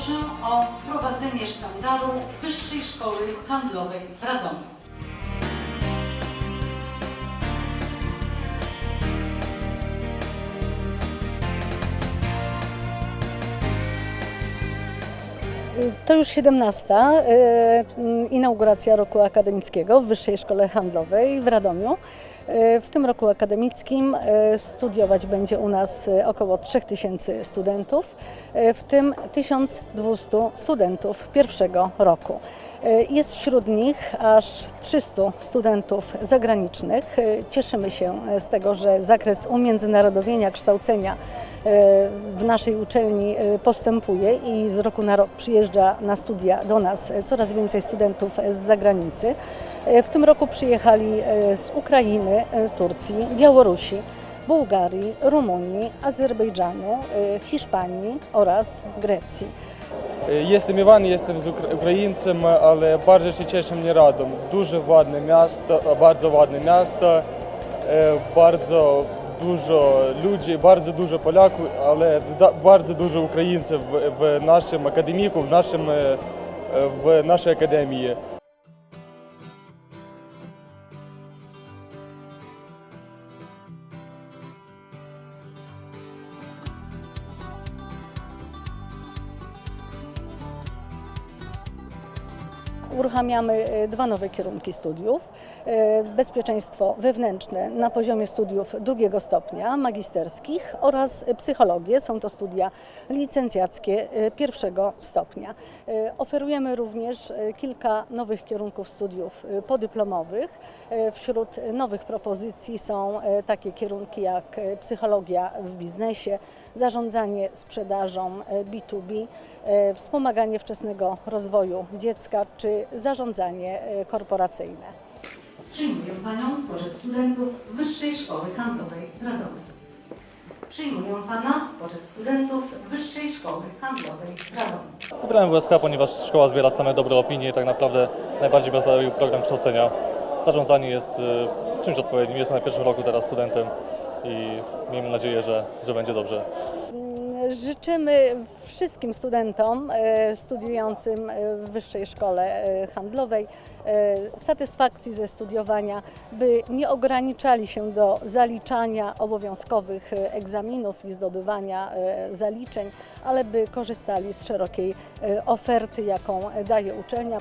Proszę o prowadzenie sztandaru Wyższej Szkoły Handlowej w Radomiu. To już 17. e, inauguracja roku akademickiego w Wyższej Szkole Handlowej w Radomiu. W tym roku akademickim e, studiować będzie u nas e, około 3000 studentów, e, w tym 1200 studentów pierwszego roku. Jest wśród nich aż 300 studentów zagranicznych. Cieszymy się z tego, że zakres umiędzynarodowienia kształcenia w naszej uczelni e, postępuje i z roku na rok przyjeżdża na studia do nas e, coraz więcej studentów e, z zagranicy. E, W tym roku przyjechali e, z Ukrainy, e, Turcji, Białorusi, Bułgarii, Rumunii, Azerbejdżanu, e, Hiszpanii oraz Grecji. Jestem Іван, jestem z Ukra- Українцем, але bardzo się cieszę mnie Radom. Дуже ładne miasto, bardzo ładne miasto, e, bardzo Дуже люди, bardzo дуже поляку, але bardzo дуже українців в нашому академіку, в нашому е, в нашій академії. Uruchamiamy e, dwa nowe kierunki studiów. E, Bezpieczeństwo wewnętrzne na poziomie studiów drugiego stopnia, magisterskich oraz psychologię. Są to studia licencjackie e, pierwszego stopnia. Oferujemy również kilka nowych kierunków studiów podyplomowych. Wśród nowych propozycji są takie kierunki jak psychologia w biznesie, zarządzanie sprzedażą e, B2B, e, wspomaganie wczesnego rozwoju dziecka czy zarządzanie e, korporacyjne. Przyjmuję Panią w poczet studentów Wyższej Szkoły Handlowej w Radomiu. Przyjmuję Pana w poczet studentów Wyższej Szkoły Handlowej w Radomiu. Wybrałem WSK, ponieważ szkoła zbiera same dobre opinie i tak naprawdę najbardziej mi program kształcenia. Zarządzanie jest y, czymś odpowiednim. Jestem na pierwszym roku teraz studentem i miejmy nadzieję, że, że będzie dobrze. Życzymy wszystkim studentom e, studiującym e, w Wyższej Szkole e, Handlowej satysfakcji ze studiowania, by nie ograniczali się do zaliczania obowiązkowych egzaminów i zdobywania zaliczeń, ale by korzystali z szerokiej oferty, jaką daje uczelnia.